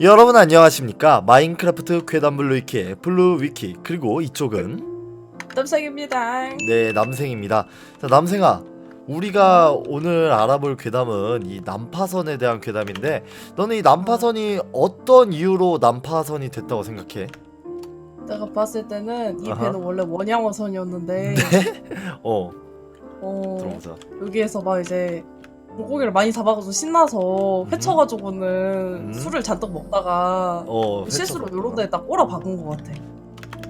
여러분 안녕하십니까? 마인크래프트 괴담블루 위키의 블루 위키 그리고 이쪽은? 땀생입니다. 네 남생입니다. 자 남생아 우리가 오늘 알아볼 괴담은 이 난파선에 대한 괴담인데 너는 이 난파선이 어떤 이유로 난파선이 됐다고 생각해? 내가 봤을 때는 이 아하. 배는 원래 원양어선이었는데. 어. 어, 들어보자. 여기에서 막 이제 물고기를 많이 잡아가지고 신나서 회쳐가지고는 음. 술을 잔뜩 먹다가 어 실수로 요런 데다 꼬라 박은 것 같아.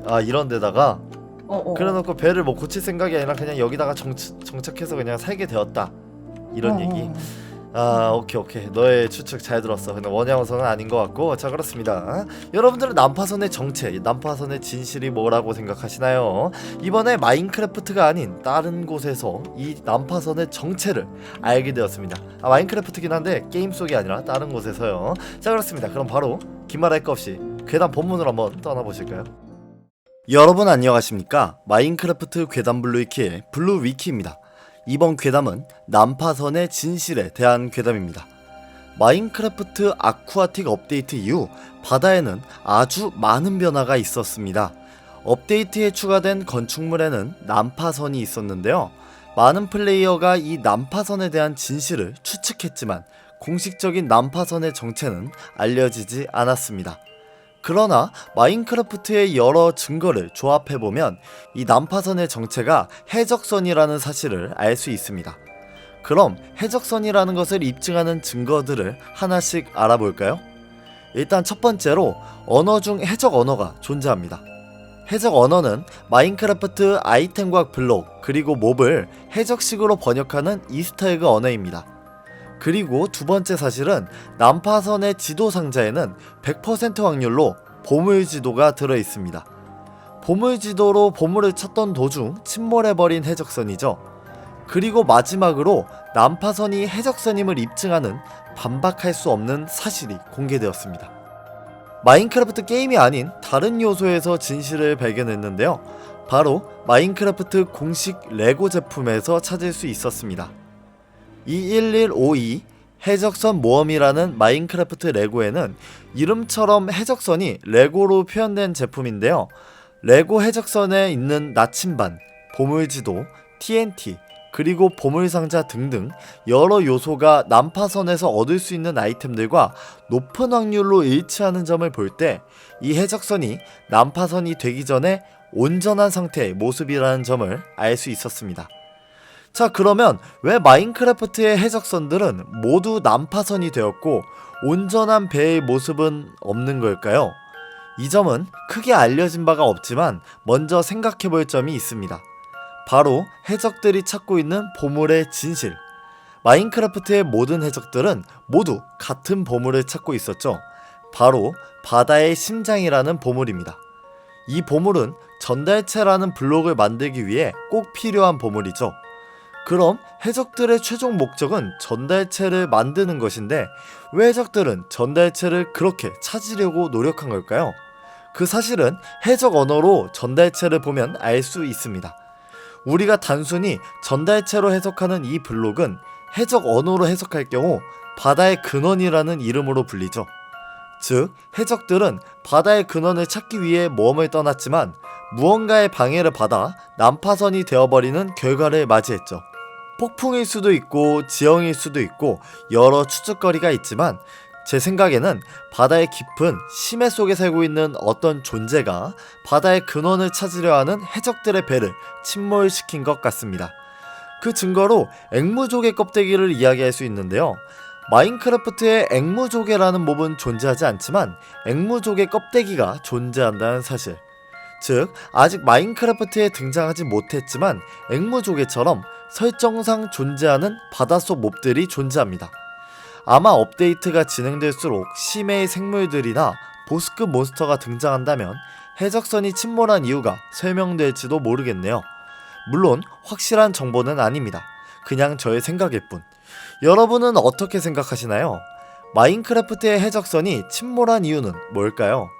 아 이런 데다가 어, 어. 그래놓고 배를 뭐 고칠 생각이 아니라 그냥 여기다가 정, 정착해서 그냥 살게 되었다 이런 어, 얘기 어. 아 오케이 오케이. 너의 추측 잘 들었어. 근데 원양어선은 아닌 것 같고. 자 그렇습니다. 여러분들은 난파선의 정체 이 난파선의 진실이 뭐라고 생각하시나요? 이번에 마인크래프트가 아닌 다른 곳에서 이 난파선의 정체를 알게 되었습니다. 아 마인크래프트긴 한데 게임 속이 아니라 다른 곳에서요. 자 그렇습니다. 그럼 바로 긴말할 거 없이 괴담 본문으로 한번 떠나보실까요? 여러분 안녕하십니까? 마인크래프트 괴담 블루위키의 블루위키입니다 이번 괴담은 난파선의 진실에 대한 괴담입니다. 마인크래프트 아쿠아틱 업데이트 이후 바다에는 아주 많은 변화가 있었습니다. 업데이트에 추가된 건축물에는 난파선이 있었는데요. 많은 플레이어가 이 난파선에 대한 진실을 추측했지만 공식적인 난파선의 정체는 알려지지 않았습니다. 그러나 마인크래프트의 여러 증거를 조합해보면 이 난파선의 정체가 해적선이라는 사실을 알 수 있습니다. 그럼 해적선이라는 것을 입증하는 증거들을 하나씩 알아볼까요? 일단 첫 번째로 언어 중 해적 언어가 존재합니다. 해적 언어는 마인크래프트 아이템과 블록 그리고 몹을 해적식으로 번역하는 이스터에그 언어입니다. 그리고 두 번째 사실은 난파선의 지도 상자에는 100% 확률로 보물 지도가 들어 있습니다. 보물 지도로 보물을 찾던 도중 침몰해버린 해적선이죠. 그리고 마지막으로 난파선이 해적선임을 입증하는 반박할 수 없는 사실이 공개되었습니다. 마인크래프트 게임이 아닌 다른 요소에서 진실을 발견했는데요. 바로 마인크래프트 공식 레고 제품에서 찾을 수 있었습니다. 21152 해적선 모험이라는 마인크래프트 레고에는 이름처럼 해적선이 레고로 표현된 제품인데요. 레고 해적선에 있는 나침반, 보물지도, TNT, 그리고 보물상자 등등 여러 요소가 난파선에서 얻을 수 있는 아이템들과 높은 확률로 일치하는 점을 볼 때 이 해적선이 난파선이 되기 전에 온전한 상태의 모습이라는 점을 알 수 있었습니다. 자 그러면 왜 마인크래프트의 해적선들은 모두 난파선이 되었고 온전한 배의 모습은 없는 걸까요? 이 점은 크게 알려진 바가 없지만 먼저 생각해 볼 점이 있습니다. 바로 해적들이 찾고 있는 보물의 진실. 마인크래프트의 모든 해적들은 모두 같은 보물을 찾고 있었죠. 바로 바다의 심장이라는 보물입니다. 이 보물은 전달체라는 블록을 만들기 위해 꼭 필요한 보물이죠. 그럼 해적들의 최종 목적은 전달체를 만드는 것인데 왜 해적들은 전달체를 그렇게 찾으려고 노력한 걸까요? 그 사실은 해적 언어로 전달체를 보면 알 수 있습니다. 우리가 단순히 전달체로 해석하는 이 블록은 해적 언어로 해석할 경우 바다의 근원이라는 이름으로 불리죠. 즉, 해적들은 바다의 근원을 찾기 위해 모험을 떠났지만 무언가의 방해를 받아 난파선이 되어버리는 결과를 맞이했죠. 폭풍일 수도 있고 지형일 수도 있고 여러 추측거리가 있지만 제 생각에는 바다의 깊은 심해 속에 살고 있는 어떤 존재가 바다의 근원을 찾으려 하는 해적들의 배를 침몰시킨 것 같습니다. 그 증거로 앵무조개 껍데기를 이야기할 수 있는데요. 마인크래프트에 앵무조개라는 몹은 존재하지 않지만 앵무조개 껍데기가 존재한다는 사실. 즉, 아직 마인크래프트에 등장하지 못했지만 앵무조개처럼 설정상 존재하는 바닷속 몹들이 존재합니다. 아마 업데이트가 진행될수록 심해의 생물들이나 보스급 몬스터가 등장한다면 해적선이 침몰한 이유가 설명될지도 모르겠네요. 물론 확실한 정보는 아닙니다. 그냥 저의 생각일 뿐. 여러분은 어떻게 생각하시나요? 마인크래프트의 해적선이 침몰한 이유는 뭘까요?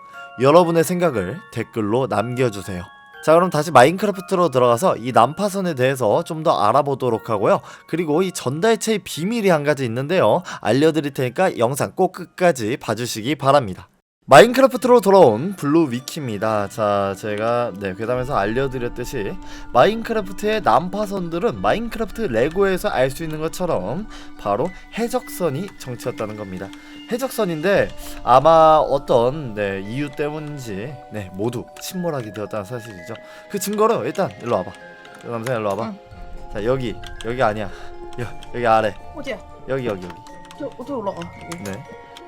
여러분의 생각을 댓글로 남겨주세요. 자 그럼 다시 마인크래프트로 들어가서 이 난파선에 대해서 좀 더 알아보도록 하고요. 그리고 이 전달체의 비밀이 한 가지 있는데요. 알려드릴 테니까 영상 꼭 끝까지 봐주시기 바랍니다. 마인크래프트로 돌아온 블루 위키입니다. 자 제가 네 괴담에서 알려드렸듯이 마인크래프트의 난파선들은 마인크래프트 레고에서 알 수 있는 것처럼 바로 해적선이 정체였다는 겁니다 해적선인데 아마 어떤 네, 이유 때문인지 네, 모두 침몰하게 되었다는 사실이죠. 그 증거로 일단 일로 와봐. 남자 일로 와봐. 응. 자 여기 여기 아니야. 여, 여기 아래 어디야? 여기 여기 여기. 저 어디 올라가? 여기. 네.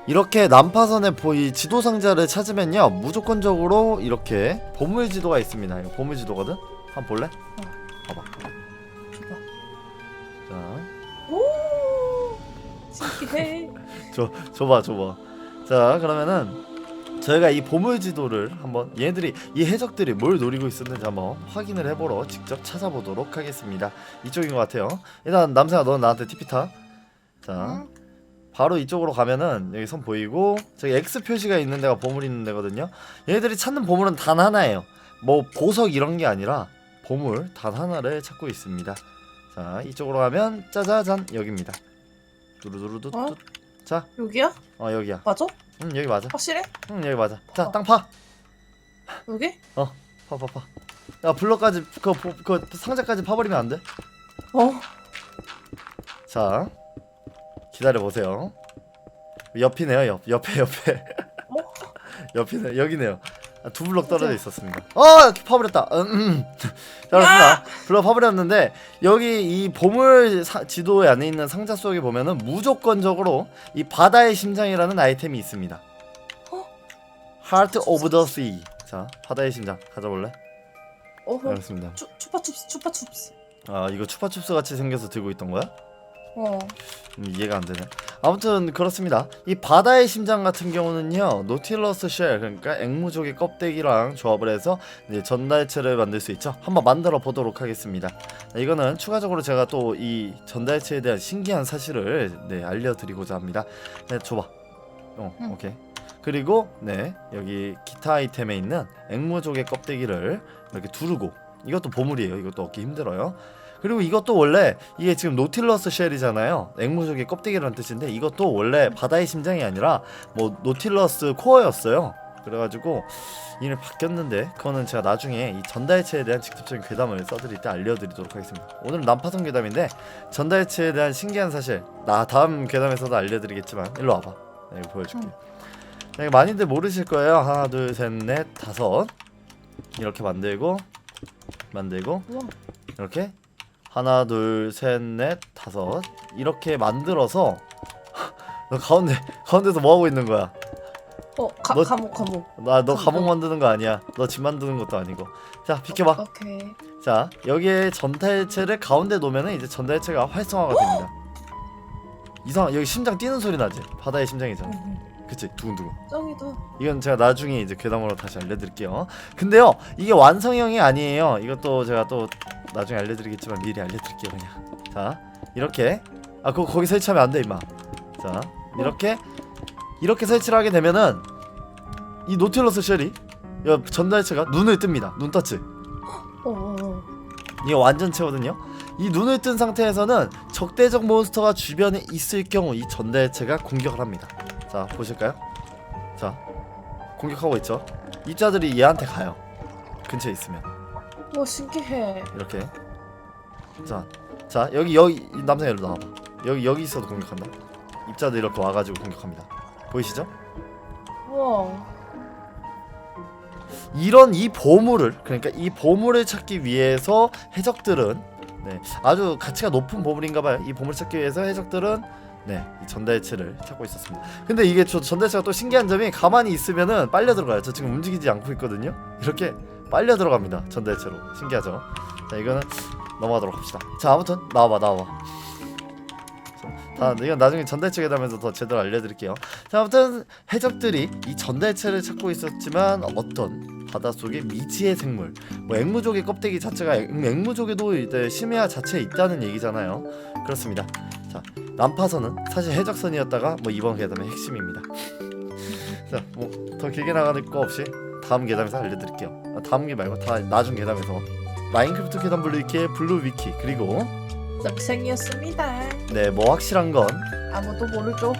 이렇게 난파선에 보이 지도 상자를 찾으면요 무조건적으로 이렇게 보물 지도가 있습니다. 이거 보물 지도거든. 한번 볼래? 봐봐. 줘봐. 자, 오 신기해. 줘, 줘봐, 줘봐. 자, 그러면은 저희가 이 보물 지도를 한번 얘네들이 이 해적들이 뭘 노리고 있었는지 한번 확인을 해보러 직접 찾아보도록 하겠습니다. 이쪽인 것 같아요. 일단 남생아, 넌 나한테 TP 타. 자, 응? 바로 이쪽으로 가면은 여기 선 보이고 저기 X 표시가 있는 데가 보물 있는 데거든요. 얘네들이 찾는 보물은 단 하나예요. 뭐 보석 이런 게 아니라 보물 단 하나를 찾고 있습니다. 자, 이쪽으로 가면 짜자잔 여기입니다. 두루두루두뚜. 어? 자, 여기야? 어 여기야. 맞아? 응 여기 맞아. 확실해? 응 여기 맞아. 자 어. 땅 파. 여기? 파파 파. 야 블럭까지 그, 그, 그 상자까지 파버리면 안 돼? 어. 자 기다려 보세요. 옆이네요 옆 옆에 옆에. 어? 옆이네 여기네요. 아, 두 블럭 떨어져? 있었습니다. 어 파버렸다. 음, 음. 자 그렇습니다. 블럭 파버렸는데 여기 이 보물 사- 지도에 안에 있는 상자 속에 보면은 무조건적으로 이 바다의 심장이라는 아이템이 있습니다. 어? Heart of the Sea. 자 바다의 심장 가져볼래? 어. 네, 알겠습니다. 추 추파춥스 추파춥스. 아 이거 추파춥스 같이 생겨서 들고 있던 거야? 어. 음, 이해가 안 되네. 아무튼 그렇습니다. 이 바다의 심장 같은 경우는요, 노틸러스 쉘 그러니까 앵무족의 껍데기랑 조합을 해서 이제 전달체를 만들 수 있죠. 한번 만들어 보도록 하겠습니다. 네, 이거는 추가적으로 제가 또 이 전달체에 대한 신기한 사실을 네, 알려드리고자 합니다. 네, 줘봐. 어, 응. 오케이. 그리고 네 여기 기타 아이템에 있는 앵무족의 껍데기를 이렇게 두르고 이것도 보물이에요. 이것도 얻기 힘들어요. 그리고 이것도 원래 이게 지금 노틸러스 쉘이잖아요. 앵무족의 껍데기라는 뜻인데 이것도 원래 바다의 심장이 아니라 뭐 노틸러스 코어였어요. 그래가지고 이름이 바뀌었는데 그거는 제가 나중에 이 전달체에 대한 직접적인 괴담을 써드릴 때 알려드리도록 하겠습니다. 오늘은 난파선 괴담인데 전달체에 대한 신기한 사실 나 다음 괴담에서도 알려드리겠지만 일로 와봐. 내가 이거 보여줄게. 자, 이거 많이들 모르실 거예요. 하나, 둘, 셋, 넷, 다섯 이렇게 만들고 만들고 우와. 이렇게 하나 둘셋넷 다섯 이렇게 만들어서 너 가운데 가운데서 뭐 하고 있는 거야? 어. 가, 너- 감옥 감옥. 나 너 감옥. 만드는 거 아니야? 너 집 만드는 것도 아니고. 자 비켜봐. 오케이. 자 여기에 전달체를 가운데 놓으면은 이제 전달체가 활성화가 됩니다. 이상 여기 심장 뛰는 소리 나지? 바다의 심장이잖아. 응, 그치 두근두근. 응. 짱이다. 이건 제가 나중에 이제 괴담으로 다시 알려드릴게요. 근데요 이게 완성형이 아니에요. 이것도 제가 또 나중에 알려드리겠지만 미리 알려드릴게요 그냥. 자 이렇게 아 그거 거기 설치하면 안 돼 임마. 자 이렇게 이렇게 설치를 하게 되면은 이 노틸러스 쉘이 이 전달체가 눈을 뜹니다. 눈 터치. 어. 어. 어. 이게 완전체거든요. 이 눈을 뜬 상태에서는 적대적 몬스터가 주변에 있을 경우 이 전달체가 공격을 합니다. 자 보실까요? 자 공격하고 있죠. 입자들이 얘한테 가요. 근처에 있으면 와 신기해. 이렇게. 자, 자 여기 여기 이 남자 일로 나와봐. 여기 여기 있어도 공격한다. 입자들 이렇게 와가지고 공격합니다. 보이시죠? 우와. 이런 이 보물을 그러니까 이 보물을 찾기 위해서 해적들은 네, 아주 가치가 높은 보물인가봐요. 이 보물 찾기 위해서 해적들은 네, 이 전달체를 찾고 있었습니다. 근데 이게 저 전달체가 또 신기한 점이 가만히 있으면은 빨려 들어가요. 저 지금 움직이지 않고 있거든요. 이렇게 빨려 들어갑니다. 전달체로 신기하죠. 자, 이거는 넘어가도록 합시다. 자, 아무튼 나와봐, 나와봐. 자, 이건 나중에 전달체 괴담에서 더 제대로 알려드릴게요. 자, 아무튼 해적들이 이 전달체를 찾고 있었지만 어떤 바닷속의 미지의 생물, 뭐 앵무족의 껍데기 자체가 앵- 앵무족에도 이제 심해화 자체에 있다는 얘기잖아요. 그렇습니다. 자, 난파선은 사실 해적선이었다가 뭐 이번 괴담의 핵심입니다. 자, 뭐 더 길게 나가는 거 없이 다음 계담에서 알려드릴게요. 아, 다음 게 말고 다 나중 계담에서 마인크래프트 계담 블루위키의 블루 위키 그리고 납생이었습니다. 네 뭐 확실한 건 아무도 모르죠.